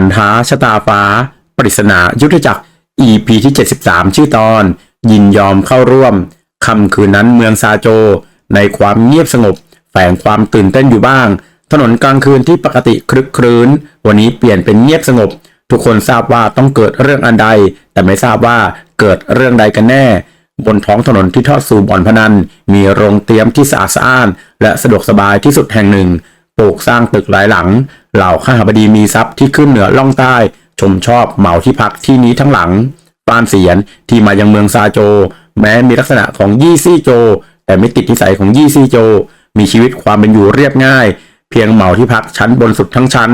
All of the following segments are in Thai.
านท้าชะตาฟ้า ปริศนายุทธจักร EP ที่ 73 ชื่อตอน ยินยอมเข้าร่วมคำคืนนั้นเมืองซาโจ ในความเงียบสงบ แฝงความตื่นเต้นอยู่บ้าง ถนนกลางคืนที่ปกติคลึกครื้น วันนี้เปลี่ยนเป็นเงียบสงบ ทุกคนทราบว่าต้องเกิดเรื่องอันใด แต่ไม่ทราบว่าเกิดเรื่องใดกันแน่ บนท้องถนนที่ทอดสู่บ่อนพนัน มีโรงเตรียมที่สะอาดสะอ้านและสะดวกสบายที่สุดแห่งหนึ่ง ปลูกสร้างตึกหลายหลัง เหล่าข้าบดีมีทรัพย์ที่ขึ้นเหนือล่องใต้ ชมชอบเหมาที่พักที่นี้ทั้งหลังปานเสียนที่มายังเมืองซาโจ แม้มีลักษณะของยี่ซี่โจ แต่ไม่ติดนิสัยของยี่ซี่โจ มีชีวิตความเป็นอยู่เรียบง่าย เพียงเหมาที่พักชั้นบนสุดทั้งชั้น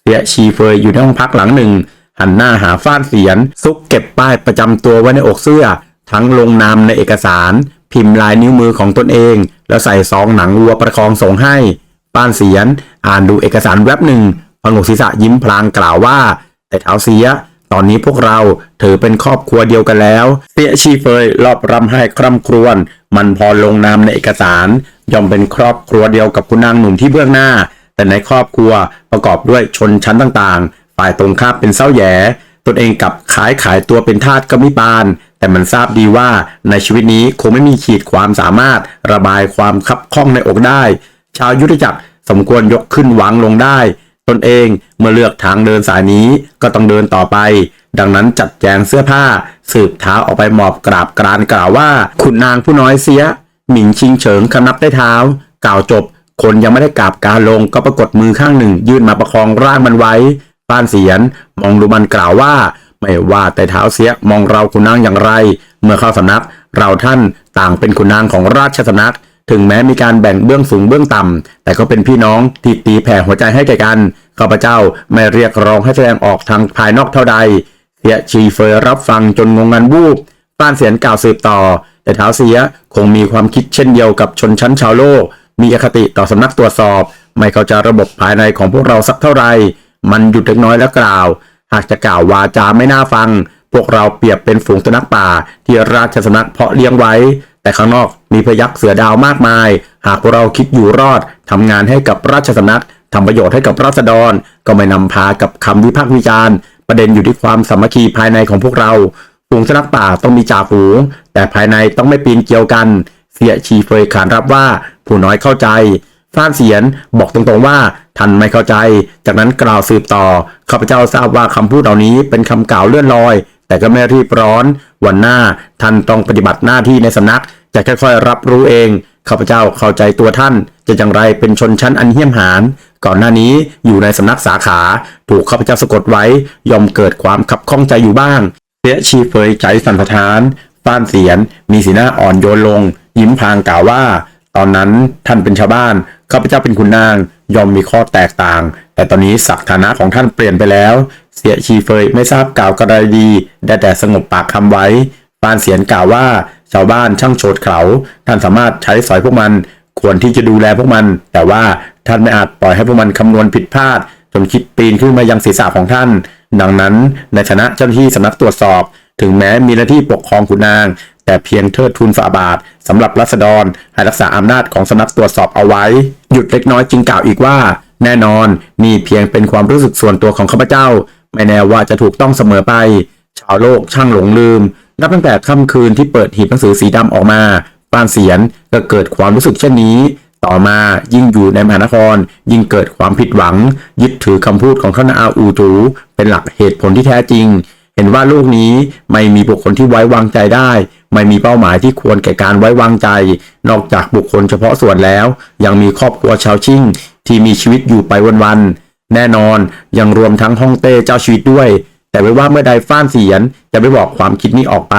เสียชีเฟยอยู่ในห้องพักหลังหนึ่ง หันหน้าหาฟ้านเสียน ซุกเก็บป้ายประจำตัวไว้ในอกเสื้อ ทั้งลงนามในเอกสาร พิมพ์ลายนิ้วมือของตนเอง แล้วใส่ซองหนังวัวประคองส่งให้ ป้านเสียน อ่านดูเอกสารแวบหนึ่งพงกศีรษะยิ้มพลางกล่าวว่า แต่เท้าเสีย ตอนนี้พวกเราถือเป็นครอบครัวเดียวกันแล้ว เสียชีเฟยรอบรำให้คร่ำครวญมันพอลงนามในเอกสาร ย่อมเป็นครอบครัวเดียวกับคุณนางหนุ่มที่เบื้องหน้า แต่ในครอบครัวประกอบด้วยชนชั้นต่างๆ ฝ่ายตรงข้ามเป็นเศร้าแย่ตนเองกับขายขายตัวเป็นทาสก็มิปาน แต่มันทราบดีว่าในชีวิตนี้คงไม่มีขีดความสามารถระบายความคับข้องในอกได้ ชาวยุทธจักร สมควรยกขึ้นวางลงได้ ตนเองเมื่อเลือกทางเดินสายนี้ก็ต้องเดินต่อไป ดังนั้นจัดแจงเสื้อผ้า สืบเท้าออกไปหมอบกราบกรานกล่าวว่าขุนนางผู้น้อยเสีย หมิงชิงเฉิงคำนับได้เท้า กล่าวจบ คนยังไม่ได้กราบการลงก็ปรากฏมือข้างหนึ่ง ยื่นมาประคองร่างมันไว้ปานเสียนมองดูมันกล่าวว่า ไม่ว่าแต่เท้าเสียมองเราขุนนางอย่างไร เมื่อเข้าสำนักเราท่านต่างเป็นขุนนางของราชสำนัก ถึงแม้มีการแบ่งเบื้องสูงเบื้องต่ำ แต่ก็เป็นพี่น้องที่ตีแผ่หัวใจให้แก่กันข้าพเจ้าไม่เรียกร้องให้แสดงออกทางภายนอกเท่าใดเสียชีเฟยรับฟังจนงงงันวูบป้านเสียนกล่าวสืบต่อ แต่เท้าเสียคงมีความคิดเช่นเดียวกับชนชั้นชาวโลก มีอคติต่อสำนักตรวจสอบ ไม่เข้าใจระบบภายในของพวกเราสักเท่าไหร่มันหยุดเล็กน้อยแล้วกล่าว หากจะกล่าววาจาไม่น่าฟัง พวกเราเปรียบเป็นฝูงสุนัขป่าที่ราชสำนักเพาะเลี้ยงไว้ แต่ข้างนอกมีพยักเสือดาวมากมาย หากพวกเราคิดอยู่รอดทำงานให้กับราชสำนักทำประโยชน์ให้กับราษฎร ก็ไม่นำพากับคำวิพากษ์วิจารณ์ ประเด็นอยู่ที่ความสามัคคีภายในของพวกเราฝูงสุนัขป่าต้องมีจ่าฝูง แต่ภายในต้องไม่ปีนเกี่ยวกัน เสียชีเฟยขานรับว่าผู้น้อยเข้าใจฟ้านเสียนบอกตรงๆว่าท่านไม่เข้าใจ จากนั้นกล่าวสืบต่อข้าพเจ้าทราบว่าคำพูดเหล่านี้เป็นคำกล่าวเลื่อนลอย แต่ก็ไม่รีบร้อน วันหน้าท่านต้องปฏิบัติหน้าที่ในสำนัก จะค่อยๆรับรู้เอง ข้าพเจ้าเข้าใจตัวท่าน จะอย่างไรเป็นชนชั้นอันเหี้ยมหานก่อนหน้านี้อยู่ในสำนักสาขา ถูกข้าพเจ้าสะกดไว้ยอมเกิดความขับข้องใจอยู่บ้างเสียชีเฟยใจสันสะท้านฟ้านเสียน มีสีหน้าอ่อนโยนลง ยิ้มพางกล่าวว่า ตอนนั้นท่านเป็นชาวบ้านข้าพเจ้าเป็นคุณนางยอมมีข้อแตกต่าง แต่ตอนนี้ศักฐานะของท่านเปลี่ยนไปแล้ว เสียชีเฟยไม่ทราบกล่าวกระไรดี ได้แต่สงบปากคำไว้ฟานเสียนกล่าวว่า ชาวบ้านช่างโฉดเขาท่านสามารถใช้สอยพวกมัน ควรที่จะดูแลพวกมัน แต่ว่าท่านไม่อาจปล่อยให้พวกมันคำนวณผิดพลาด จนคิดปีนขึ้นมายังศีรษะของท่าน ดังนั้นในฐานะเจ้าหน้าที่สำนักตรวจสอบ ถึงแม้มีหน้าที่ปกครองขุนนาง แต่เพียงเทิดทูนฝ่าบาทสำหรับรัษฎรให้รักษาอำนาจของสำนักตรวจสอบเอาไว้ หยุดเล็กน้อยจึงกล่าวอีกว่า แน่นอนนี่เพียงเป็นความรู้สึกส่วนตัวของข้าพเจ้า ไม่แน่ว่าจะถูกต้องเสมอไป ชาวโลกช่างหลงลืม นับตั้งแต่ค่ำคืนที่เปิดหีบหนังสือสีดำออกมาปานเสียนก็เกิดความรู้สึกเช่นนี้ ต่อมายิ่งอยู่ในมหานคร ยิ่งเกิดความผิดหวัง ยึดถือคำพูดของท่านอาอูจูเป็นหลักเหตุผลที่แท้จริง เห็นว่าโลกนี้ไม่มีบุคคลที่ไว้วางใจได้ ไม่มีเป้าหมายที่ควรแก่การไว้วางใจ นอกจากบุคคลเฉพาะส่วนแล้ว ยังมีครอบครัวชาวชิ่ง ที่มีชีวิตอยู่ไปวันๆแน่นอนยังรวมทั้งฮ่องเต้เจ้าชีวิตด้วย แต่ไม่ว่าเมื่อใดฟ้านเสียนจะไม่บอกความคิดนี้ออกไป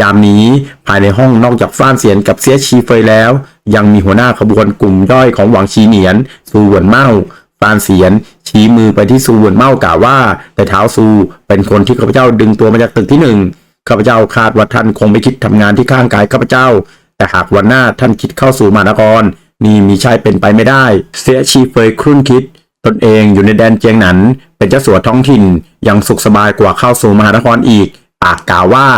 ยามนี้ภายในห้องนอกจากฟ้านเสียนกับเสียชีเฟยแล้ว ยังมีหัวหน้าขบวนกลุ่มย่อยของหวังชีเหนียนซูหวนเมาฟานเสียน ชี้มือไปที่ซูหวนเมากล่าวว่า แต่เท้าซูเป็นคนที่ข้าพเจ้าดึงตัวมาจากตึกที่หนึ่งข้าพเจ้าคาดว่าท่านคงไม่คิดทำงานที่ข้างกายข้าพเจ้า แต่หากวันหน้าท่านคิดเข้าสู่มานครนี่มีใช่เป็นไปไม่ได้ เสียชีเฟยครุ่นคิด ตนเองอยู่ในแดนเจียงหนัน เป็นเจ้าสัวท้องถิ่นยังสุขสบายกว่าเข้าสู่มหานครอีก ปากกล่าวว่า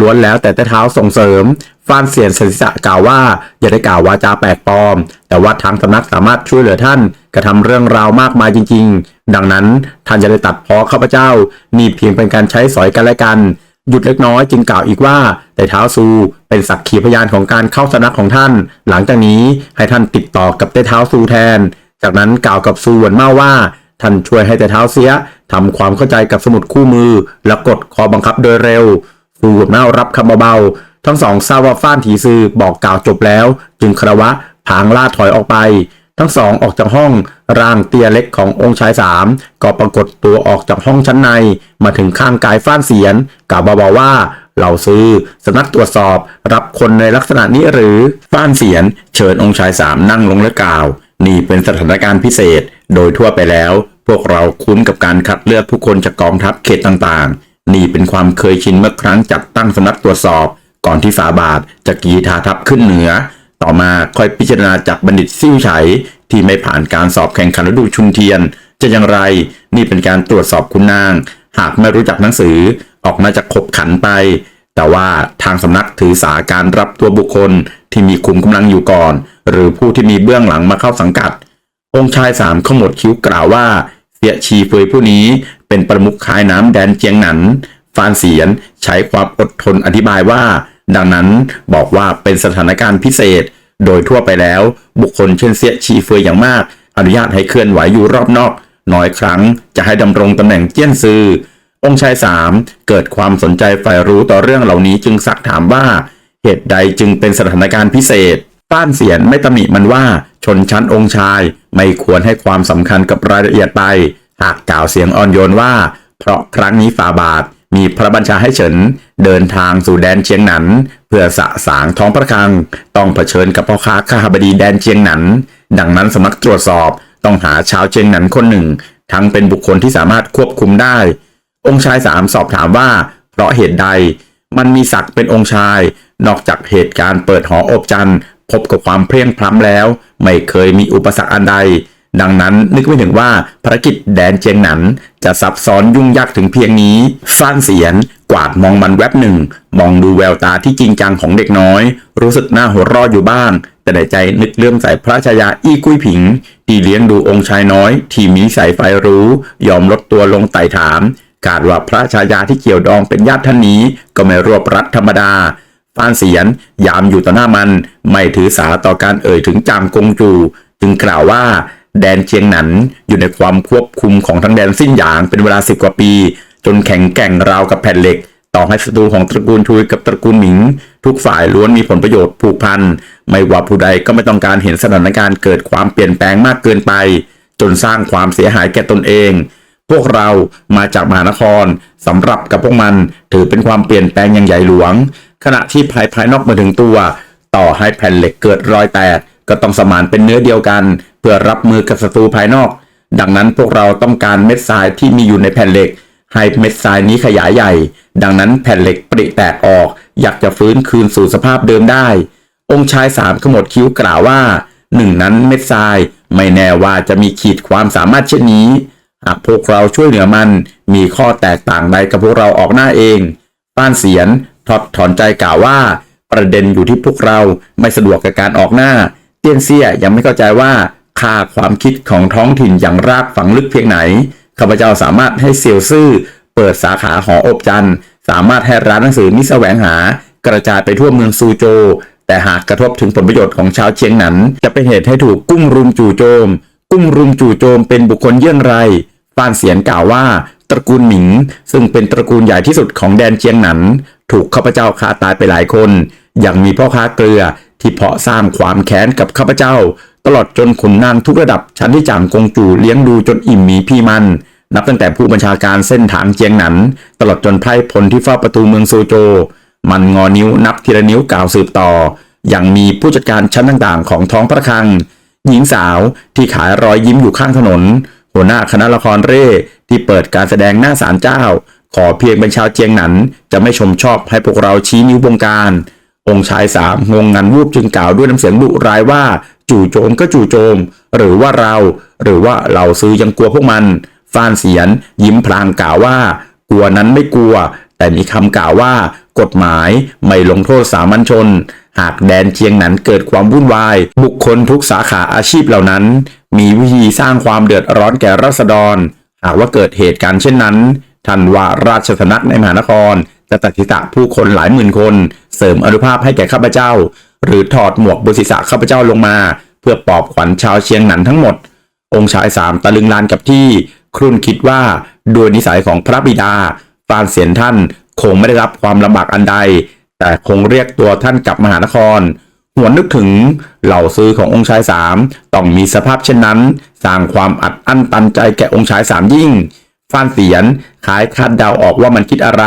ล้วนแล้วแต่แต่เท้าส่งเสริมฟานเสียนศิษะกล่าวว่า อย่าได้กล่าววาจาแปลกปลอม แต่ว่าทางสำนักสามารถช่วยเหลือท่านกระทำเรื่องราวมากมายจริง ๆ ดังนั้นท่านจะได้ตัดพ้อข้าพเจ้า นี่เพียงเป็นการใช้สอยกันและกัน หยุดเล็กน้อยจึงกล่าวอีกว่า แต่เท้าซูเป็นสักขีพยานของการเข้าสำนักของท่าน หลังจากนี้ให้ท่านติดต่อกับเต้เท้าซูแทน จากนั้นกล่าวกับซูหวนเมาว่า ท่านช่วยให้แต่เท้าเสียทำความเข้าใจกับสมุดคู่มือ และกดคอบังคับโดยเร็วซูหวนเมารับคำเบาๆทั้งสองทราบว่าฟ้านถีซือบอกกล่าวจบแล้ว จึงคารวะผางล่าถอยออกไป ทั้งสองออกจากห้องร่างเตี้ยเล็กขององค์ชายสามก็ปรากฏตัวออกจากห้องชั้นใน มาถึงข้างกายฟ้านเสียนกล่าวเบาๆว่าเหล่าซื้อสำนักตรวจสอบรับคนในลักษณะนี้หรือฟ้านเสียน เชิญองค์ชายสามนั่งลงและกล่าว นี่เป็นสถานการณ์พิเศษ โดยทั่วไปแล้ว พวกเราคุ้นกับการคัดเลือกผู้คนจากกองทัพเขตต่างๆ นี่เป็นความเคยชินเมื่อครั้งจัดตั้งสำนักตรวจสอบ ก่อนที่ฝาบาทจะกีทาทัพขึ้นเหนือ ต่อมาค่อยพิจารณาจากบัณฑิตซิ่วไฉที่ไม่ผ่านการสอบแข่งขันฤดูชุนเทียน จะอย่างไร นี่เป็นการตรวจสอบคุณนาง หากไม่รู้จักหนังสือ ออกมาจากขบขันไป แต่ว่าทางสำนักถือสาการรับตัวบุคคลที่มีคุมกำลังอยู่ก่อน หรือผู้ที่มีเบื้องหลังมาเข้าสังกัด องค์ชายสามขมวดคิ้วกล่าวว่า เสียชีเฟยผู้นี้เป็นประมุขขายน้ำแดนเจียงหนันฟานเสียนใช้ความอดทนอธิบายว่า ดังนั้นบอกว่าเป็นสถานการณ์พิเศษ โดยทั่วไปแล้ว บุคคลเช่นเสียชีเฟยอย่างมาก อนุญาตให้เคลื่อนไหวอยู่รอบนอก น้อยครั้งจะให้ดำรงตำแหน่งเจี้ยนซือ องค์ชายสามเกิดความสนใจใฝ่รู้ต่อเรื่องเหล่านี้จึงสักถามว่า เหตุใดจึงเป็นสถานการณ์พิเศษป้านเสียนไม่ตำหนิมันว่าชนชั้นองค์ชายไม่ควรให้ความสำคัญกับรายละเอียดไป หากกล่าวเสียงอ่อนโยนว่า เพราะครั้งนี้ฝ่าบาทมีพระบัญชาให้เฉิน เดินทางสู่แดนเชียงหนัน เพื่อสะสางท้องพระคลัง ต้องเผชิญกับพ่อค้าข้าบดีแดนเชียงหนัน ดังนั้นสำนักตรวจสอบต้องหาชาวเชียงหนันคนหนึ่ง ทั้งเป็นบุคคลที่สามารถควบคุมได้ องค์ชายสามสอบถามว่า เพราะเหตุใด มันมีศักดิ์เป็นองค์ชาย นอกจากเหตุการณ์เปิดหออบจันทร์พบกับความเพรียงพล้ำแล้ว ไม่เคยมีอุปสรรคอันใด ดังนั้นนึกไม่ถึงว่าภารกิจแดนเจียงหนัน จะซับซ้อนยุ่งยากถึงเพียงนี้ฟ้านเสียน กวาดมองมันแวบหนึ่ง มองดูแววตาที่จริงจังของเด็กน้อย รู้สึกหน้าหัวรออยู่บ้าง แต่ในใจนึกเลื่อมใสพระชายาอี้กุ้ยผิง ที่เลี้ยงดูองค์ชายน้อย ที่มีสายไฟรู้ ยอมลดตัวลงไต่ถาม กาดว่าพระชายาที่เกี่ยวดองเป็นญาติท่านนี้ ก็ไม่รวบรัดธรรมดาฟานเสียนยามอยู่ต่อหน้ามัน ไม่ถือสาต่อการเอ่ยถึงจางกงจู จึงกล่าวว่า แดนเชียงหนันอยู่ในความควบคุมของทั้งแดนสิ้นหยางเป็นเวลาสิบกว่าปี จนแข็งแกร่งราวกับแผ่นเหล็ก ต่อให้ศัตรูของตระกูลทุยกับตระกูลหมิง ทุกฝ่ายล้วนมีผลประโยชน์ผูกพัน ไม่ว่าผู้ใดก็ไม่ต้องการเห็นสถานการณ์เกิดความเปลี่ยนแปลงมากเกินไป จนสร้างความเสียหายแก่ตนเอง พวกเรามาจากมหานครสำหรับกับพวกมันถือเป็นความเปลี่ยนแปลงอย่างใหญ่หลวง ขณะที่ภายภายนอกมาถึงตัว ต่อให้แผ่นเหล็กเกิดรอยแตก ก็ต้องสมานเป็นเนื้อเดียวกัน เพื่อรับมือกับศัตรูภายนอก ดังนั้นพวกเราต้องการเม็ดทรายที่มีอยู่ในแผ่นเหล็ก ให้เม็ดทรายนี้ขยายใหญ่ ดังนั้นแผ่นเหล็กปริแตกออก อยากจะฟื้นคืนสู่สภาพเดิมได้ องค์ชายสามขมวดคิ้วกล่าวว่าหนึ่งนั้นเม็ดทรายไม่แน่ว่าจะมีขีดความสามารถเช่นนี้ หากพวกเราช่วยเหลือมันมีข้อแตกต่างใดกับพวกเราออกหน้าเองป้านเสียนถอดถอนใจกล่าวว่า ประเด็นอยู่ที่พวกเราไม่สะดวกกับการออกหน้า เตี้ยนเซี่ยยังไม่เข้าใจว่าค่าความคิดของท้องถิ่นอย่างรากฝังลึกเพียงไหนข้าพเจ้าสามารถให้เซียวซื่อเปิดสาขาหออบจันสามารถให้ร้านหนังสือนี้แสวงหากระจายไปทั่วเมืองซูโจ แต่หากกระทบถึงผลประโยชน์ของชาวเชียงหนันจะเป็นเหตุให้ถูกกุ้มรุมจู่โจม กุ้มรุมจู่โจมเป็นบุคคลเยี่ยงไร ฟานเสียนกล่าวว่า ตระกูลหมิง ซึ่งเป็นตระกูลใหญ่ที่สุดของแดนเชียงหนัน ถูกข้าพเจ้าฆ่าตายไปหลายคน ยังมีพ่อค้าเกลือที่เพาะสร้างความแค้นกับข้าพเจ้า ตลอดจนขุนนางทุกระดับชั้นที่จ่างกงจูเลี้ยงดูจนอิ่มหมีพี่มัน นับตั้งแต่ผู้บัญชาการเส้นทางเจียงหนัน ตลอดจนไพร่พลที่เฝ้าประตูเมืองโซโจ มันงอนิ้วนับทีละนิ้วกล่าวสืบต่อ ยังมีผู้จัดการชั้นต่างๆ ของท้องพระคลังหญิงสาวที่ขายรอยยิ้มอยู่ข้างถนน หัวหน้าคณะละครเร่ที่เปิดการแสดงหน้าศาลเจ้า ขอเพียงเป็นชาวเจียงหนัน จะไม่ชมชอบให้พวกเราชี้นิ้วบงการ องค์ชายสามงงงันวูบจึงกล่าวด้วยน้ำเสียงดุร้ายว่าจู่โจมก็จู่โจม หรือว่าเรา หรือว่าเราซื้อยังกลัวพวกมันฟานเสียน ยิ้มพลางกล่าวว่า กลัวนั้นไม่กลัว แต่มีคำกล่าวว่า กฎหมายไม่ลงโทษสามัญชน หากแดนเชียงหนันเกิดความวุ่นวาย บุคคลทุกสาขาอาชีพเหล่านั้น มีวิธีสร้างความเดือดร้อนแก่ราษฎร หากว่าเกิดเหตุการณ์เช่นนั้นท่านว่าราชสำนักในมหานคร จะตัดสิทะผู้คนหลายหมื่นคน เสริมอนุภาพให้แก่ข้าพเจ้า หรือถอดหมวกบนศีรษะข้าพเจ้าลงมา เพื่อปอบขวัญชาวเชียงหนันทั้งหมด องค์ชายสามตะลึงลานกับที่ ครุ่นคิดว่าโดยนิสัยของพระบิดาฟานเสียนท่านคงไม่ได้รับความลำบากอันใด แต่คงเรียกตัวท่านกลับมหานคร หวนนึกถึงเหล่าซื้อขององค์ชายสามต้องมีสภาพเช่นนั้น สร้างความอัดอั้นตันใจแก่องค์ชายสามยิ่งฟานเสียนขายคาดเดาออกว่ามันคิดอะไร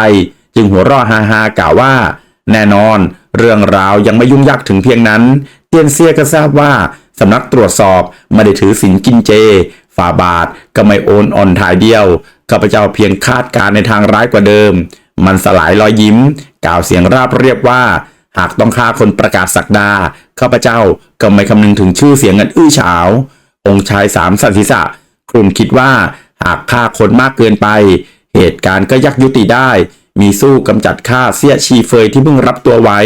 จึงหัวเราะฮาฮากล่าวว่า แน่นอน เรื่องราวยังไม่ยุ่งยากถึงเพียงนั้น เตียนเซียก็ทราบว่าสำนักตรวจสอบไม่ได้ถือศีลกินเจฝ่าบาทก็ไม่โอนอ่อนถ่ายเดียวข้าพเจ้าเพียงคาดการในทางร้ายกว่าเดิม มันสลายรอยยิ้ม กล่าวเสียงราบเรียบว่า หากต้องฆ่าคนประกาศศักดาข้าพเจ้าก็ไม่คำนึงถึงชื่อเสียงเงินอื้อฉาว องค์ชายสามสันศีษะครุนคิดว่าหากฆ่าคนมากเกินไป เหตุการณ์ก็ยักยุติได้ มีสู้กำจัดฆ่าเสียชีเฟยที่เพิ่งรับตัวไว้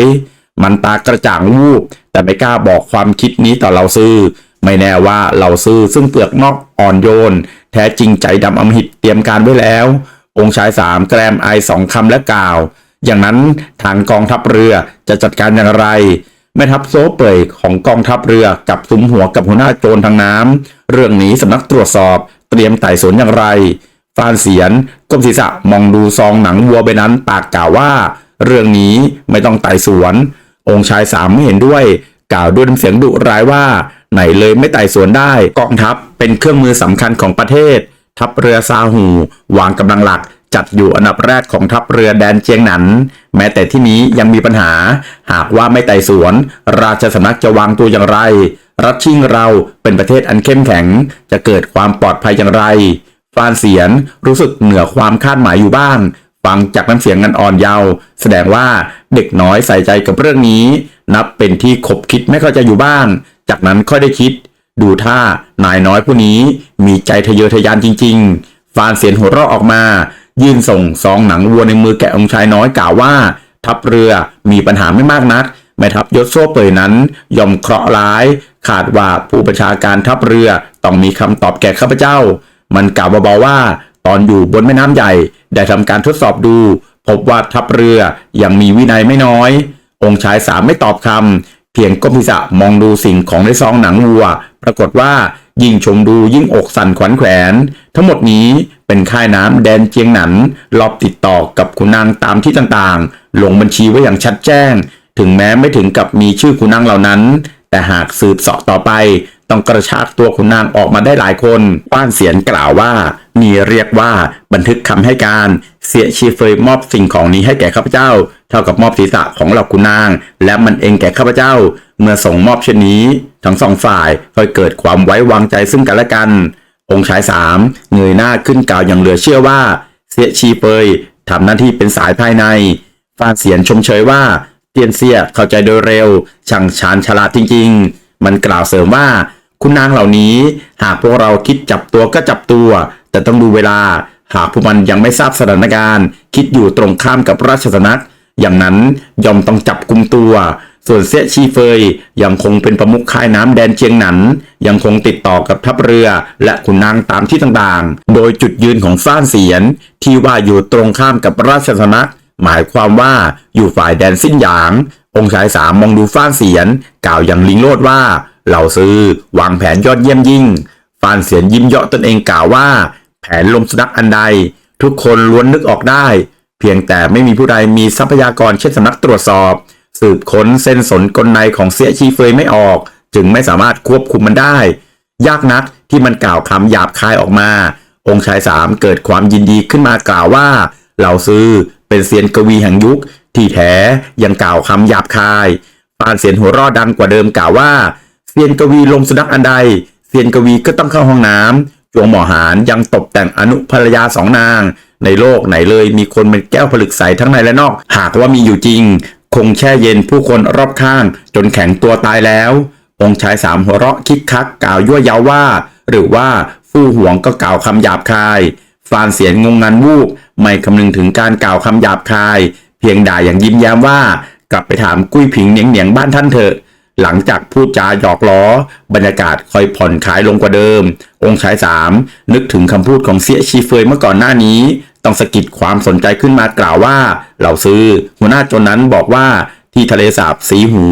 มันตากระจ่างวูบแต่ไม่กล้าบอกความคิดนี้ต่อเราซื้อ ไม่แน่ว่าเราซื้อซึ่งเปลือกนอกอ่อนโยน แท้จริงใจดำอำมหิตเตรียมการไว้แล้ว องค์ชายสามแกรมไอสองคำและกล่าว อย่างนั้นทางกองทัพเรือจะจัดการอย่างไรแม่ทัพโซเป่ยของกองทัพเรือกับสุมหัวกับหัวหน้าโจรทางน้ำเรื่องนี้สำนักตรวจสอบเตรียมไต่สวนอย่างไรฟานเสียนก้มศีรษะมองดูซองหนังวัวใบนั้นปากกล่าวว่า เรื่องนี้ไม่ต้องไต่สวน องค์ชายสามไม่เห็นด้วย กล่าวด้วยน้ำเสียงดุร้ายว่า ไหนเลยไม่ไต่สวนได้ กองทัพเป็นเครื่องมือสำคัญของประเทศ ทัพเรือซาหูวางกำลังหลัก จัดอยู่อันดับแรกของทัพเรือแดนเจียงหนัน แม้แต่ที่นี้ยังมีปัญหา หากว่าไม่ไต่สวน ราชสำนักจะวางตัวอย่างไร รัฐชิงเราเป็นประเทศอันเข้มแข็ง จะเกิดความปลอดภัยอย่างไรฟานเสียนรู้สึกเหนือความคาดหมายอยู่บ้าง ฟังจากน้ำเสียงงันอ่อนเยาว์แสดงว่าเด็กน้อยใส่ใจกับเรื่องนี้ นับเป็นที่ขบคิดไม่เข้าใจอยู่บ้าง จากนั้นค่อยได้คิด ดูท่านายน้อยผู้นี้มีใจทะเยอทะยานจริง ๆ ฟานเสียนหัวเราะออกมา ยื่นส่งซองหนังวัวในมือแกะองค์ชายน้อยกล่าวว่า ทัพเรือมีปัญหาไม่มากนัก แม่ทัพยศโซ่เปยนั้นยอมเคราะห์ร้าย ขาดว่าผู้ประชาการทัพเรือต้องมีคำตอบแก่ข้าพเจ้า มันกล่าวเบาๆว่า ตอนอยู่บนแม่น้ำใหญ่ ได้ทำการทดสอบดู พบว่าทัพเรือยังมีวินัยไม่น้อย องค์ชายสามไม่ตอบคำเพียงก้มศีรษะมองดูสิ่งของในซองหนังวัว ปรากฏว่ายิ่งชมดูยิ่งอกสั่นขวัญแขวน ทั้งหมดนี้ เป็นค่ายน้ำแดนเจียงหนันรอบติดต่อกับคุณนางตามที่ต่างๆ ลงบัญชีไว้อย่างชัดแจ้ง ถึงแม้ไม่ถึงกับมีชื่อคุณนางเหล่านั้น แต่หากสืบเสาะต่อไป ต้องกระชากตัวคุณนางออกมาได้หลายคนป้านเสียนกล่าวว่านี่เรียกว่าบันทึกคำให้การ เสียชีเฟยมอบสิ่งของนี้ให้แก่ข้าพเจ้า เท่ากับมอบศีรษะของเหล่าคุณนาง และมันเองแก่ข้าพเจ้า เมื่อส่งมอบเช่นนี้ ทั้งสองฝ่ายค่อยเกิดความไว้วางใจซึ่งกันและกัน องค์ชายสามเงยหน้าขึ้นกล่าวอย่างเหลือเชื่อว่าเสียชีเฟยทำหน้าที่เป็นสายภายในฟานเสียนชมเชยว่าเตียนเซียเข้าใจโดยเร็ว ช่างชาญฉลาดจริง ๆ มันกล่าวเสริมว่าคุณนางเหล่านี้ หากพวกเราคิดจับตัวก็จับตัว แต่ต้องดูเวลา หากพวกมันยังไม่ทราบสถานการณ์ คิดอยู่ตรงข้ามกับราชสำนัก อย่างนั้นยอมต้องจับกลุ่มตัว ส่วนเสียชีเฟยยังคงเป็นประมุขค่ายน้ำแดนเชียงหนัน ยังคงติดต่อกับทัพเรือ และขุนนางตามที่ต่างๆ โดยจุดยืนของฟ้านเสียน ที่ว่าอยู่ตรงข้ามกับราชสำนัก หมายความว่าอยู่ฝ่ายแดนสิ้นหยาง องค์ชายสามมองดูฟ้านเสียน กล่าวอย่างลิงโลดว่าเหล่าซื้อวางแผนยอดเยี่ยมยิ่งฟ้านเสียนยิ้มเยาะตนเองกล่าวว่า แผนลมสนักอันใด ทุกคนล้วนนึกออกได้ เพียงแต่ไม่มีผู้ใดมีทรัพยากรเช่นสำนักตรวจสอบ สืบค้นเส้นสนกลในของเสียชีเฟยไม่ออก จึงไม่สามารถควบคุมมันได้ ยากนักที่มันกล่าวคำหยาบคายออกมา องค์ชายสามเกิดความยินดีขึ้นมากล่าวว่าเหล่าซื้อเป็นเซียนกวีแห่งยุค ที่แท้ยังกล่าวคำหยาบคายปานเสียนหัวรอดดังกว่าเดิมกล่าวว่าเซียนกวีลมสุนัขอันใดเซียนกวีก็ต้องเข้าห้องน้ำจวงหมอหารยังตกแต่งอนุภรรยาสองนาง ในโลกไหนเลยมีคนเป็นแก้วผลึกใสทั้งในและนอก หากว่ามีอยู่จริง คงแช่เย็นผู้คนรอบข้างจนแข็งตัวตายแล้ว องค์ชายสามหัวเราะคิกคักกล่าวยั่วเย้าว่า หรือว่าฟู่หวงก็กล่าวคำหยาบคาย ฟานเสียนงงงันวูบไม่คำนึงถึงการกล่าวคำหยาบคาย เพียงด่าอย่างยิ้มแย้มว่า กลับไปถามกุ้ยผิงเหนียงเหนียงบ้านท่านเถอะ หลังจากพูดจาหยอกล้อ บรรยากาศค่อยผ่อนคลายลงกว่าเดิม องค์ชายสามนึกถึงคำพูดของเสียชีเฟยเมื่อก่อนหน้านี้ ต้องสะกิดความสนใจขึ้นมากล่าวว่าเหล่าซื้อ หัวหน้าจนนั้นบอกว่าที่ทะเลสาบสีหู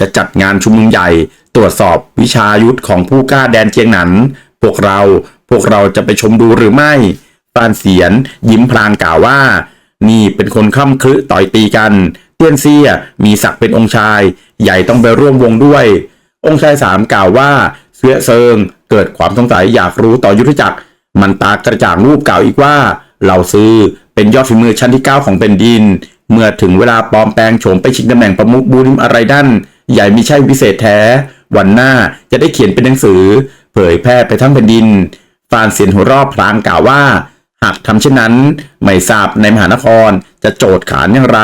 จะจัดงานชุมนุมใหญ่ ตรวจสอบวิชายุทธของผู้กล้าแดนเจียงหนัน พวกเราพวกเราจะไปชมดูหรือไม่ฟานเสียน ยิ้มพลางกล่าวว่า นี่เป็นคนข้ามคลึต่อยตีกันเตี้ยนเซียมีศักดิ์เป็นองค์ชาย ใหญ่ต้องไปร่วมวงด้วย องค์ชายสามกล่าวว่าเสื้อเซิงเกิดความสงสัยอยากรู้ต่อยุทธจักร มันตากระจ่างรูปกล่าวอีกว่า เหล่าซื้อเป็นยอดฝีมือชั้นที่ 9 ของเป็นดิน เมื่อถึงเวลาปลอมแปลงโฉมไปชิงตำแหน่งประมุขบูริมอะไรดันใหญ่มีใช่วิเศษแท้ วันหน้าจะได้เขียนเป็นหนังสือ เผยแพร่ไปทั้งแผ่นดินฟานเสียนหัวรอบพลางกล่าวว่า หากทำเช่นนั้น ไม่ทราบในมหานครจะโจทย์ขานอย่างไร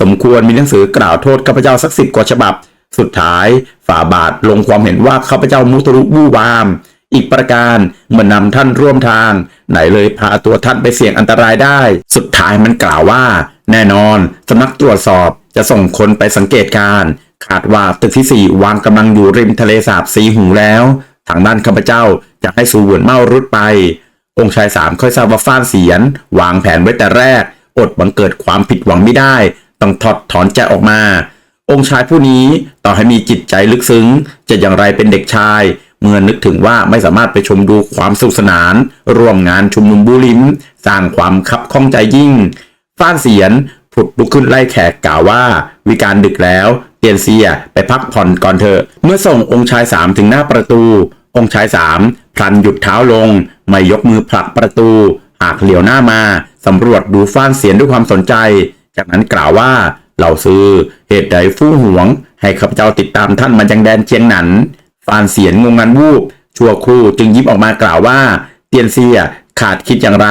สมควรมีหนังสือกล่าวโทษข้าพเจ้าสักสิบกว่าฉบับ สุดท้ายฝ่าบาทลงความเห็นว่าข้าพเจ้ามุตรุบู้วาม อีกประการเมื่อนำท่านร่วมทาง ไหนเลยพาตัวท่านไปเสี่ยงอันตรายได้ สุดท้ายมันกล่าวว่า แน่นอนสำนักตรวจสอบจะส่งคนไปสังเกตการณ์คาดว่าตึกที่สี่วางกำลังอยู่ริมทะเลสาบสีหูแล้ว ทางด้านข้าพเจ้าจะให้สูวนเมารุดไป องค์ชายสามค่อยทราบว่าฟ้านเสียน วางแผนไว้แต่แรก อดบังเกิดความผิดหวังไม่ได้ ต้องถอดถอนใจออกมา องค์ชายผู้นี้ต่อให้มีจิตใจลึกซึ้ง จะอย่างไรเป็นเด็กชาย เมื่อนึกถึงว่าไม่สามารถไปชมดูความสนุกสนาน ร่วมงานชุมนุมบุริม สร้างความคับข้องใจยิ่งฟ้านเสียนผุดลุกขึ้นไล่แขกกล่าวว่า วิการดึกแล้วเตียนเซียไปพักผ่อนก่อนเถอะเมื่อส่งองค์ชายสามถึงหน้าประตู องค์ชายสามพลันหยุดเท้าลง ไม่ยกมือผลักประตูหากเหลียวหน้ามาสำรวจดูฟ้านเสียนด้วยความสนใจ จากนั้นกล่าวว่าเหล่าซื้อเหตุใดฟู่หวง ให้ข้าพเจ้าติดตามท่านมายังแดนเจียงหนัน ฟานเสียนงงงันวูบ ชั่วครู่จึงยิ้มออกมากล่าวว่า เตียนเซียขาดคิดอย่างไร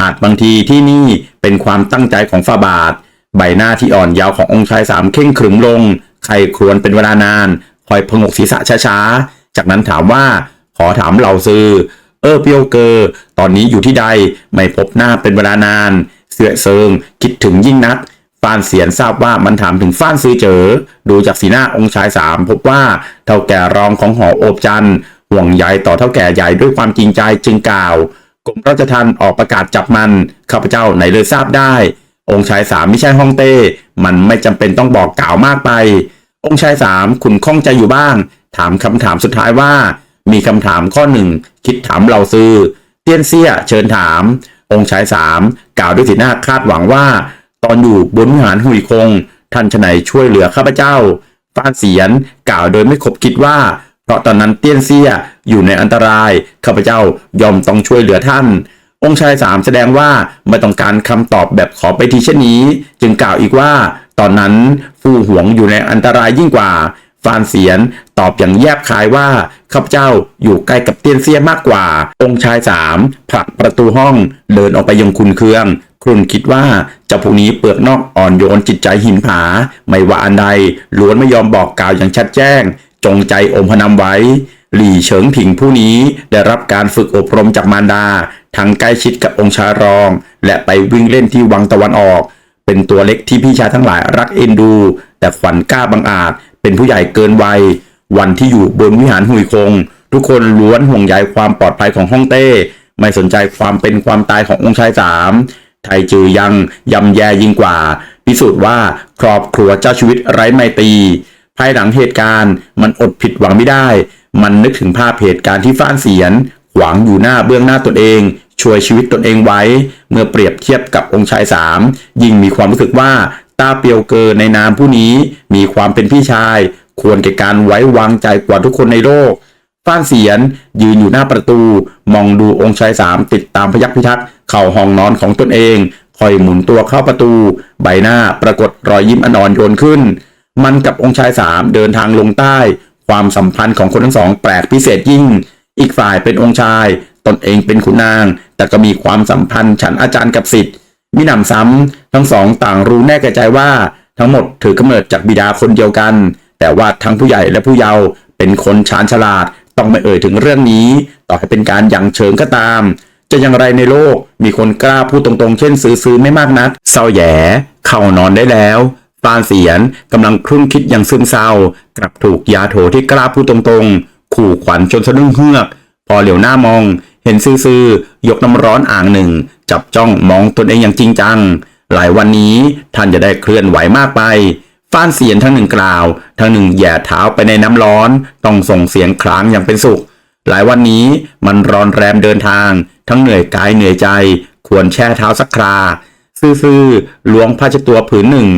อาจบางทีที่นี่เป็นความตั้งใจของฝ่าบาท ใบหน้าที่อ่อนยาวขององค์ชายสามเข่งขรึมลง ใครครวญเป็นเวลานาน คอยพงกศีรษะช้าๆ จากนั้นถามว่าขอถามเหล่าซื้อ เออเปียวเกอร์ ตอนนี้อยู่ที่ใด ไม่พบหน้าเป็นเวลานาน เสือเซิงคิดถึงยิ่งนัก ฟานเสียนทราบว่ามันถามถึงฟ้านซื้อเจอ ดูจากสีหน้าองค์ชายสามพบว่าเท่าแก่รองของหอโอบจันห่วงใยต่อเท่าแก่ใหญ่ด้วยความจริงใจจึงกล่าวกรมราชทัณฑ์ออกประกาศจับมันข้าพเจ้าไหนเลยทราบได้ องค์ชายสามไม่ใช่ฮ่องเต้ มันไม่จำเป็นต้องบอกกล่าวมากไป องค์ชายสามขุนข้องใจอยู่บ้าง ถามคำถามสุดท้ายว่า มีคำถามข้อหนึ่งคิดถามเราซื้อเตี้ยนเซี่ยเชิญถาม องค์ชายสามกล่าวด้วยสีหน้าคาดหวังว่า ตอนอยู่บนวิหารหุยคง ท่านชนัยช่วยเหลือข้าพเจ้าฟานเสียนกล่าวโดยไม่คบคิดว่า เพราะตอนนั้นเตี้ยนเซียอยู่ในอันตรายข้าพเจ้ายอมต้องช่วยเหลือท่าน องค์ชายสามแสดงว่าไม่ต้องการคำตอบแบบขอไปทีเช่นนี้ จึงกล่าวอีกว่า ตอนนั้นฟู่หวงอยู่ในอันตรายยิ่งกว่าฟานเสียนตอบอย่างแยบคายว่าข้าพเจ้าอยู่ใกล้กับเตียนเซียมากกว่า องค์ชายสามผลักประตูห้องเดินออกไปยังคุณเคือง ครุนคิดว่าเจ้าพวกนี้เปลือกนอกอ่อนโยนจิตใจหินผา ไม่ว่าอันใดล้วนไม่ยอมบอกกล่าวอย่างชัดแจ้ง จงใจอมพนำไว้ หลี่เฉิงผิงผู้นี้ได้รับการฝึกอบรมจากมารดา ทั้งใกล้ชิดกับองค์ชารอง และไปวิ่งเล่นที่วังตะวันออก เป็นตัวเล็กที่พี่ชายทั้งหลายรักเอ็นดู แต่ขวัญกล้าบังอาจ เป็นผู้ใหญ่เกินวัย วันที่อยู่บนวิหารหุยคง ทุกคนล้วนห่วงใยความปลอดภัยของฮ่องเต้ไม่สนใจความเป็นความตายขององค์ชายสาม ไทจือยังยำแย่ยิ่งกว่า พิสูจน์ว่าครอบครัวเจ้าชีวิตไร้ไมตรีภายหลังเหตุการณ์มันอดผิดหวังไม่ได้ มันนึกถึงภาพเหตุการณ์ที่ฟ้านเสียนขวางอยู่หน้าเบื้องหน้าตนเอง ช่วยชีวิตตนเองไว้ เมื่อเปรียบเทียบกับองค์ชายสามยิ่งมีความรู้สึกว่าตาเปียวเกอในนามผู้นี้มีความเป็นพี่ชาย ควรแก่การไว้วางใจกว่าทุกคนในโลก ฟ้านเสียน ยืนอยู่หน้าประตู มองดูองค์ชายสามติดตามพยักพิทักษ์เข้าห้องนอนของตนเองคอยหมุนตัวเข้าประตู ใบหน้าปรากฏรอยยิ้มอนอ่อนโยนขึ้น มันกับองค์ชายสามเดินทางลงใต้ ความสัมพันธ์ของคนทั้งสองแปลกพิเศษยิ่ง อีกฝ่ายเป็นองค์ชาย ตนเองเป็นขุนนาง แต่ก็มีความสัมพันธ์ฉันอาจารย์กับสิทธิ์มิหนำซ้ำทั้งสองต่างรู้แน่แก่ใจว่า ทั้งหมดถือกำเนิดจากบิดาคนเดียวกัน แต่ว่าทั้งผู้ใหญ่และผู้เยาว์เป็นคนชาญฉลาด ต้องไม่เอ่ยถึงเรื่องนี้ ต่อให้เป็นการยังเชิงก็ตาม จะอย่างไรในโลกมีคนกล้าพูดตรงๆ เช่นซื้อซื้อไม่มากนักเศร้าแย่เข้านอนได้แล้วฟานเสียนกำลังครุ่นคิดอย่างซึมเศร้า กลับถูกยาโถที่กล้าพูดตรงๆ ขู่ขวัญจนสะดุ้งเฮือก พอเหลียวหน้ามอง เห็นซื่อๆยกน้ำร้อนอ่างหนึ่ง จับจ้องมองตนเองอย่างจริงจัง หลายวันนี้ท่านจะได้เคลื่อนไหวมากไป ฟ้านเสียนทั้งหนึ่งกล่าว ทั้งหนึ่งแหย่เท้าไปในน้ำร้อน ต้องส่งเสียงครางอย่างเป็นสุข หลายวันนี้มันร้อนแรมเดินทาง ทั้งเหนื่อยกายเหนื่อยใจ ควรแช่เท้าสักครา ซื่อๆล้วงผ้าเช็ดตัวผืนหนึ่ง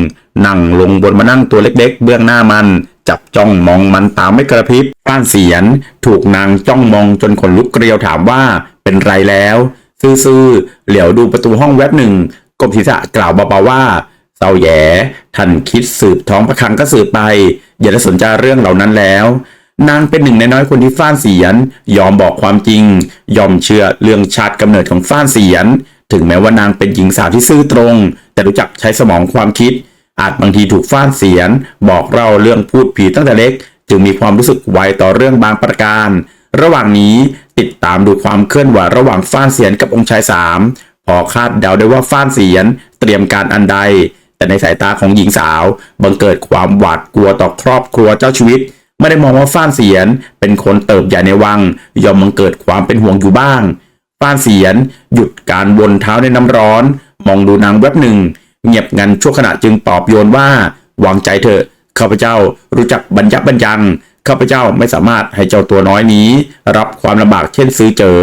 นั่งลงบนมานั่งตัวเล็กๆ เบื้องหน้ามัน จับจ้องมองมันตามไม่กระพริบฟ้านเสียน ถูกนางจ้องมองจนขนลุกเกลียวถามว่าเป็นไรแล้ว ซื่อๆเหลียวดูประตูห้องแวบหนึ่งกบศีรษะกล่าวเบาๆว่า เศร้าแย่ท่านคิดสืบท้องประคังก็สืบไป อย่าได้สนใจเรื่องเหล่านั้นแล้ว นางเป็นหนึ่งในน้อยคนที่ฟ้านเสียน ยอมบอกความจริง ยอมเชื่อเรื่องชาติกำเนิดของฟ้านเสียน ถึงแม้ว่านางเป็นหญิงสาวที่ซื่อตรง แต่รู้จักใช้สมองความคิด อาจบางทีถูกฟ้านเสียน บอกเล่าเรื่องพูดผีตั้งแต่เล็ก จึงมีความรู้สึกไวต่อเรื่องบางประการ ระหว่างนี้ติดตามดูความเคลื่อนไหวระหว่างฟ้านเสียนกับองค์ชายสามพอคาดเดาได้ว่าฟ้านเสียนเตรียมการอันใด แต่ในสายตาของหญิงสาว บังเกิดความหวาดกลัวต่อครอบครัวเจ้าชีวิต ไม่ได้มองว่าฟ้านเสียน เป็นคนเติบใหญ่ในวัง ยอมบังเกิดความเป็นห่วงอยู่บ้างฟ้านเสียน หยุดการวนเท้าในน้ำร้อน มองดูนางแวบหนึ่ง เงียบงันชั่วขณะจึงตอบโยนว่า วางใจเถอะข้าพเจ้ารู้จักบรรยับบรรยังข้าพเจ้าไม่สามารถให้เจ้าตัวน้อยนี้ รับความลำบากเช่นซื้อเจอ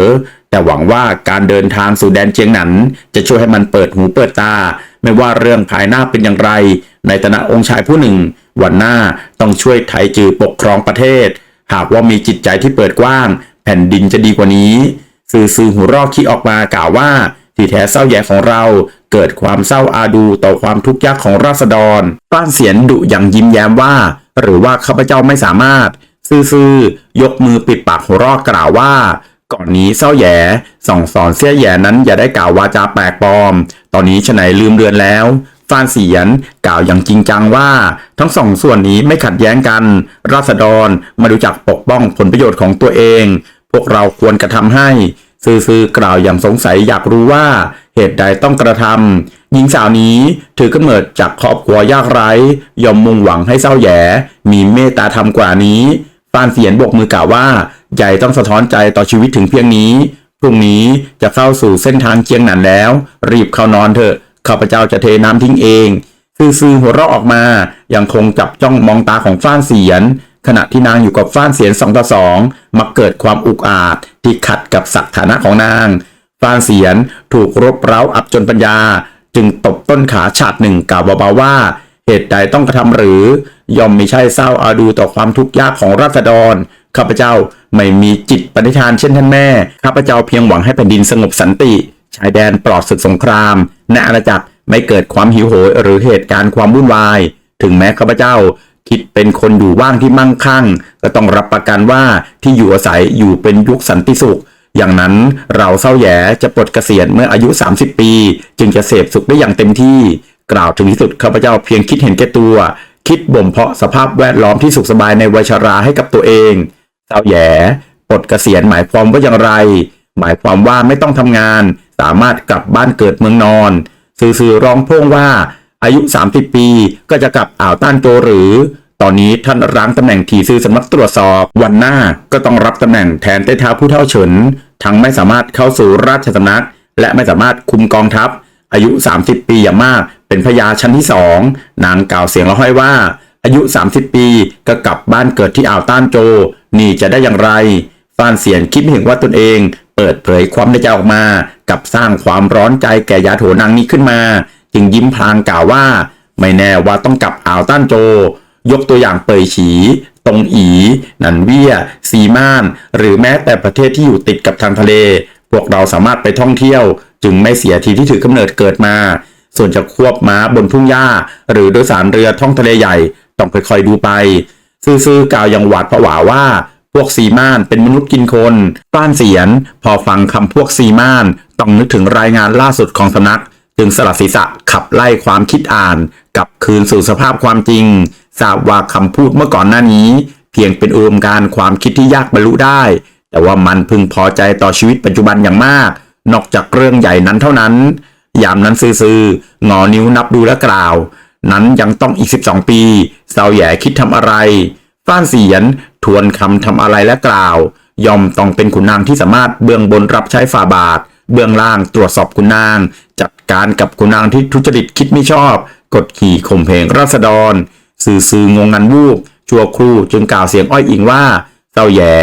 แต่หวังว่าการเดินทางสู่แดนเจียงหนัน จะช่วยให้มันเปิดหูเปิดตา ไม่ว่าเรื่องภายหน้าเป็นอย่างไร ในฐานะองค์ชายผู้หนึ่ง วันหน้าต้องช่วยไถจือปกครองประเทศ หากว่ามีจิตใจที่เปิดกว้าง แผ่นดินจะดีกว่านี้สื่อสื่อหูรอกขี้ออกมากล่าวว่า ที่แท้เศร้าแย่ของเราเกิดความเศร้าอาดูต่อความทุกข์ยากของราษฎรป้านเสียนดุอย่างยิ้มแย้มว่า หรือว่าข้าพเจ้าไม่สามารถ ซื่อๆยกมือปิดปากหัวรอกกล่าวว่า ก่อนนี้เศร้าแย่ส่องสอนเสี้ยแย่นั้นอย่าได้กล่าววาจาแปลกปลอม ตอนนี้ฉไหนลืมเรือนแล้วฟานเสียนกล่าวอย่างจริงจังว่า ทั้งสองส่วนนี้ไม่ขัดแย้งกัน ราษฎรมารู้จักปกป้องผลประโยชน์ของตัวเอง พวกเราควรกระทำให้ ซื่อๆกล่าวอย่างสงสัยอยากรู้ว่าเหตุใดต้องกระทำหญิงสาวนี้ถือกำเนิดจากครอบครัวยากไร้ยอมมุ่งหวังให้เศร้าแย่มีเมตตาธรรมกว่านี้ฟานเสียนบกมือกล่าวว่า ใหญ่ต้องสะท้อนใจต่อชีวิตถึงเพียงนี้ พรุ่งนี้จะเข้าสู่เส้นทางเจียงหนันแล้ว รีบเข้านอนเถอะ ข้าพเจ้าจะเทน้ำทิ้งเองซื่อๆหัวเราะออกมา ยังคงจับจ้องมองตาของฟ้านเสียน ขณะที่นางอยู่กับฟ้านเสียนสองต่อสองมักเกิดความอุกอาจที่ขัดกับศักดิ์ฐานะของนาง ฟ้านเสียนถูกรบเร้าอับจนปัญญา จึงตบต้นขาฉาดหนึ่งกล่าวเบาๆว่า เหตุใดต้องกระทำหรือ ย่อมไม่ใช่เศร้าอาดูต่อความทุกข์ยากของราษฎร ข้าพเจ้าไม่มีจิตปณิธานเช่นท่านแม่ ข้าพเจ้าเพียงหวังให้แผ่นดินสงบสันติ ชายแดนปลอดศึกสงครามในอาณาจักรไม่เกิดความหิวโหยหรือเหตุการณ์ความวุ่นวาย ถึงแม้ข้าพเจ้าคิดเป็นคนอยู่ว่างที่มั่งคั่ง ก็ต้องรับประกันว่าที่อยู่อาศัยอยู่เป็นยุคสันติสุข อย่างนั้นเราเศร้าแย่จะปลดเกษียณเมื่ออายุ 30 ปี จึงจะเสพสุขได้อย่างเต็มที่ กล่าวถึงที่สุดข้าพเจ้าเพียงคิดเห็นแก่ตัว คิดบ่มเพาะสภาพแวดล้อมที่สุขสบายในวัยชราให้กับตัวเอง เศร้าแย่ปลดเกษียณหมายความว่าอย่างไร หมายความว่าไม่ต้องทำงาน สามารถกลับบ้านเกิดเมืองนอน สื่อๆร้องโพ่งว่า อายุ 30 ปีก็จะกลับอ่าวต้านโจหรือ ตอนนี้ท่านร้างตำแหน่งทีซื่อสำนักตรวจสอบ วันหน้าก็ต้องรับตำแหน่งแทนใต้เท้าผู้เท่าเฉิน ทั้งไม่สามารถเข้าสู่ราชสำนัก และไม่สามารถคุมกองทัพ อายุ 30 ปีอย่างมาก เป็นพญาชั้นที่สองนางกล่าวเสียงละห้อยว่า อายุ 30 ปี ก็กลับบ้านเกิดที่อ่าวต้านโจ นี่จะได้อย่างไรฟานเสียนคิดไม่ถึงว่าตนเอง เปิดเผยความในใจออกมา กับสร้างความร้อนใจแก่ยาโถนางนี้ขึ้นมา จึงยิ้มพลางกล่าวว่า ไม่แน่ว่าต้องกลับอ่าวต้านโจ ยกตัวอย่างเปยฉีตงอี นันเวีย ซีม่าน หรือแม้แต่ประเทศที่อยู่ติดกับทางทะเล พวกเราสามารถไปท่องเที่ยว จึงไม่เสียทีที่ถือกำเนิดเกิดมา ส่วนจะควบม้าบนทุ่งหญ้า หรือโดยสารเรือท่องทะเลใหญ่ ต้องค่อยๆดูไป ซื่อๆกล่าวอย่างหวาดผวาว่าพวกซีม่านเป็นมนุษย์กินคนป้านเสียน พอฟังคำพวกซีม่าน ต้องนึกถึงรายงานล่าสุดของสำนัก จึงสลัดศีรษะขับไล่ความคิดอ่าน กลับคืนสู่สภาพความจริง ทราบว่าคำพูดเมื่อก่อนหน้านี้ เพียงเป็นอุดมการความคิดที่ยากบรรลุได้ แต่ว่ามันพึงพอใจต่อชีวิตปัจจุบันอย่างมาก นอกจากเรื่องใหญ่นั้นเท่านั้น ยามนั้นซื่อๆงอนิ้วนับดูและกล่าว นั้นยังต้องอีก 12 ปีเซาแย่คิดทำอะไร ฟ้านเสียนทวนคำทำอะไรและกล่าว ยอมต้องเป็นขุนนางที่สามารถเบื้องบนรับใช้ฝ่าบาท เบื้องล่างตรวจสอบขุนนาง จัดการกับขุนนางที่ทุจริตคิดไม่ชอบ กดขี่ข่มเพงราษฎร สื่อสื่องงงันวูบชั่วครู่จึงกล่าวเสียงอ้อยอิงว่าเซาแย่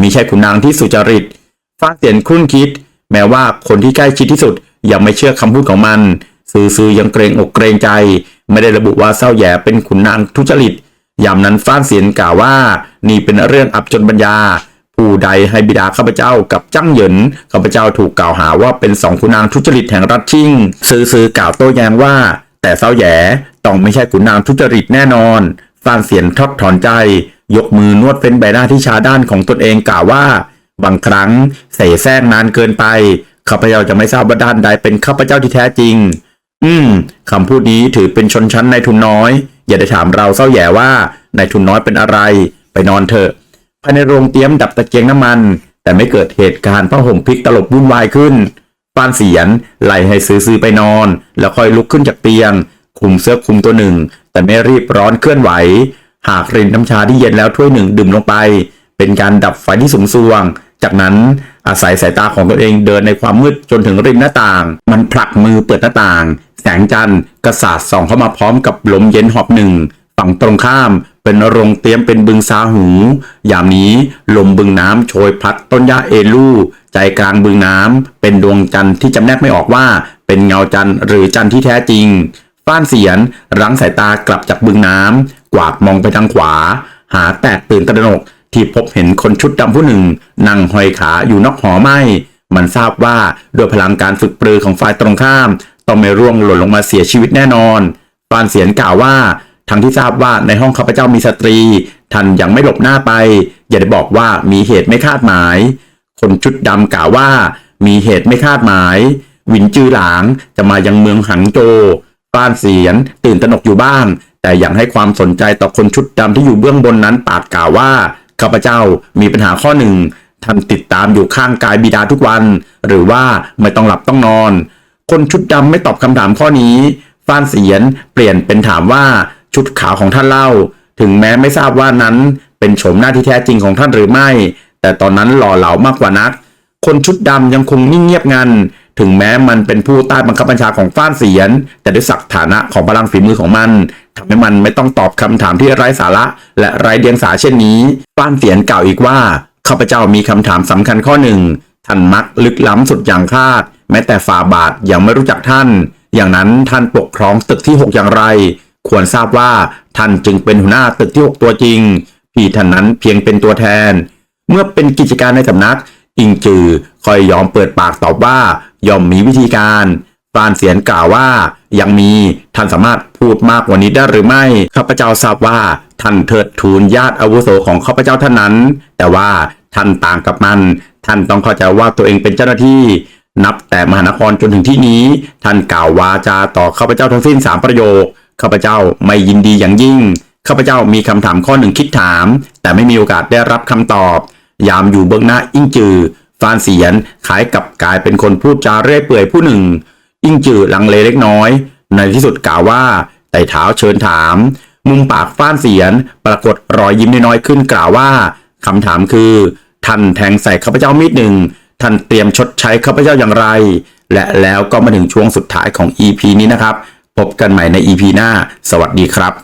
มีใช่ขุนนางที่สุจริต ฟ้านเสียนครุ่นคิด แม้ว่าคนที่ใกล้ชิดที่สุดยังไม่เชื่อคำพูดของมันสื่อสื่อยังเกรงอกเกรงใจ ไม่ได้ระบุว่าเศร้าแย่เป็นขุนนางทุจริตยามนั้นฟ้านเสียนกล่าวว่า นี่เป็นเรื่องอับจนปัญญา ผู้ใดให้บิดาข้าพเจ้ากับจ้างเหยินข้าพเจ้าถูกกล่าวหาว่าเป็นสองขุนนางทุจริตแห่งรัฐชิงสื่อสื่อกล่าวโต้แย้งว่า แต่เศร้าแย่ต้องไม่ใช่ขุนนางทุจริตแน่นอนฟ้านเสียนทอดถอนใจ ยกมือนวดเป็นใบหน้าที่ชาด้านของตนเองกล่าวว่า บางครั้งเสแสร้งนานเกินไปข้าพเจ้าจะไม่ทราบว่าด้านใดเป็นข้าพเจ้าที่แท้จริง อืมคำพูดนี้ถือเป็นชนชั้นนายทุนน้อย อย่าได้ถามเราเศร้าแย่ว่านายทุนน้อยเป็นอะไร ไปนอนเถอะภายในโรงเตรียมดับตะเกียงน้ำมัน แต่ไม่เกิดเหตุการณ์ผ้าห่มพลิกตลบวุ่นวายขึ้นปานเสียนไล่ให้ซื้อซื้อไปนอน แล้วค่อยลุกขึ้นจากเตียงคลุมเสื้อคลุมตัวหนึ่ง แต่ไม่รีบร้อนเคลื่อนไหว หากรินน้ำชาที่เย็นแล้วถ้วยหนึ่งดื่มลงไป เป็นการดับไฟที่สมสวง จากนั้นอาศัยสายตาของตัวเองเดินในความมืดจนถึงริมหน้าต่าง มันผลักมือเปิดหน้าต่าง แสงจันทร์กระสาดส่องเข้ามาพร้อมกับลมเย็นหอบหนึ่ง ฝั่งตรงข้ามเป็นโรงเตรียมเป็นบึงซาหูยามนี้ลมบึงน้ำโชยพัดต้นหญ้าเอลูใจกลางบึงน้ำเป็นดวงจันทร์ที่จำแนกไม่ออกว่า เป็นเงาจันทร์หรือจันทร์ที่แท้จริงฟ้านเสียนรั้งสายตากลับจากบึงน้ำกวาดมองไปทางขวา หาแตกตื่นตระหนกที่พบเห็นคนชุดดำผู้หนึ่ง นั่งห้อยขาอยู่นอกหอไม้มันทราบว่าด้วยพลังการฝึกปรือของฝ่ายตรงข้าม ต้องไม่ร่วงหล่นลงมาเสียชีวิตแน่นอนฟานเสียนกล่าวว่าทั้งที่ทราบว่าในห้องข้าพเจ้ามีสตรี ท่านยังไม่หลบหน้าไป อย่าได้บอกว่ามีเหตุไม่คาดหมาย คนชุดดำกล่าวว่า มีเหตุไม่คาดหมาย วินจือหลางจะมายังเมืองหังโจฟานเสียนตื่นตระหนกอยู่บ้าง แต่ยังให้ความสนใจต่อคนชุดดำที่อยู่เบื้องบนนั้นปาดกล่าวว่าข้าพเจ้ามีปัญหาข้อหนึ่งท่านติดตามอยู่ข้างกายบิดาทุกวัน หรือว่าไม่ต้องหลับต้องนอน คนชุดดำไม่ตอบคำถามข้อนี้ฟ้านเสียนเปลี่ยนเป็นถามว่าชุดขาวของท่านเล่า ถึงแม้ไม่ทราบว่านั้นเป็นโฉมหน้าที่แท้จริงของท่านหรือไม่ แต่ตอนนั้นหล่อเหลามากกว่านัก คนชุดดำยังคงนิ่งเงียบงัน ถึงแม้มันเป็นผู้ใต้บังคับบัญชาของฟ้านเสียน แต่ด้วยศักดิ์ฐานะของพลังฝีมือของมันทำให้มันไม่ต้องตอบคำถามที่ไร้สาระ และไร้เดียงสาเช่นนี้ฟ้านเสียนกล่าวอีกว่าข้าพเจ้ามีคำถามสำคัญข้อหนึ่งท่านมักลึกล้ำสุดอย่างคาดแม้แต่ฝ่าบาทยังไม่รู้จักท่าน อย่างนั้นท่านปกครองตึกที่ 6 อย่างไร ควรทราบว่าท่านจึงเป็นหัวหน้าตึกที่ 6 ตัวจริง พี่ท่านนั้นเพียงเป็นตัวแทน เมื่อเป็นกิจการในสำนัก อิงจือคอยยอมเปิดปากตอบว่ายอมมีวิธีการฟานเสียนกล่าวว่ายังมีท่านสามารถพูดมากกว่านี้ได้หรือไม่ข้าพเจ้าทราบว่าท่านเทิดทูนญาติอาวุโสของข้าพเจ้าท่านนั้น แต่ว่าท่านต่างกับมัน ท่านต้องเข้าใจว่าตัวเองเป็นเจ้าหน้าที่ นับแต่มหานครจนถึงที่นี้ ท่านกล่าววาจาต่อข้าพเจ้าทั้งสิ้นสามประโยคข้าพเจ้าไม่ยินดีอย่างยิ่งข้าพเจ้ามีคำถามข้อหนึ่งคิดถาม แต่ไม่มีโอกาสได้รับคำตอบ ยามอยู่เบื้องหน้าอิงจือฟานเสียนคล้ายกับกลายเป็นคนพูดจาเรื่อยเปื่อยผู้หนึ่ง อิงจือลังเลเล็กน้อย ในที่สุดกล่าวว่าไต่เท้าเชิญถาม มุมปากฟ้านเสียนปรากฏรอยยิ้มน้อยๆขึ้นกล่าวว่าคำถามคือท่านแทงใส่ข้าพเจ้ามีดหนึ่ง ท่านเตรียมชดใช้ข้าพเจ้าอย่างไร และแล้วก็มาถึงช่วงสุดท้ายของ EP นี้นะครับ พบกันใหม่ใน EP หน้า สวัสดีครับ